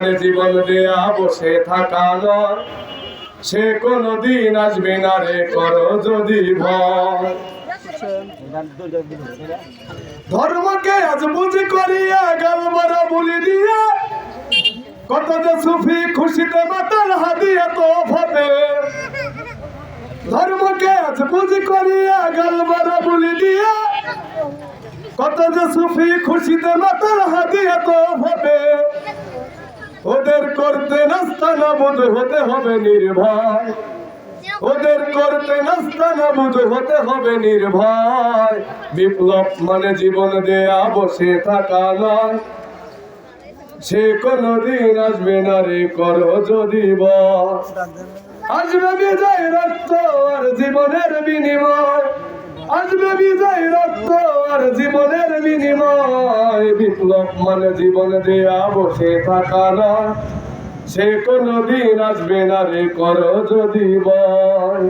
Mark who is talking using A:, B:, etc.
A: জীবন দেয়া বসে থাকা নয় সে কোনদিন আসবে না রে করো যদি ধর্মকে আজ বুঝি করিয়া গাল মারা বলি দিয়া, কত যে সুফি খুশিতে মাতাল হাদিয়া তো ভাবে ধর্মকে আজ বুঝি করিয়া গাল মারা বলি দিয়া, কত যে সুফি খুশিতে মাতাল হাদিয়া তো ওদের করতে নাস্তা না বোধ হতে হবে নির্ভয়। ওদের করতে নাস্তা না বোধ হতে হবে নির্ভয়। বিপ্লব মানে জীবন দেয়া, বসে থাকা নয়। সে কোনদিন আসবে না রে, করো যদি আসবে বিজয় রক্ত আর জীবনের বিনিময়। আসবে বিজয় রক্ত আর জীবনের বিনিময়। বিপ্লব মানে জীবন দেয়া, বসে থাকা নয়। সে কোনদিন আসবে না রে কর যদি বল।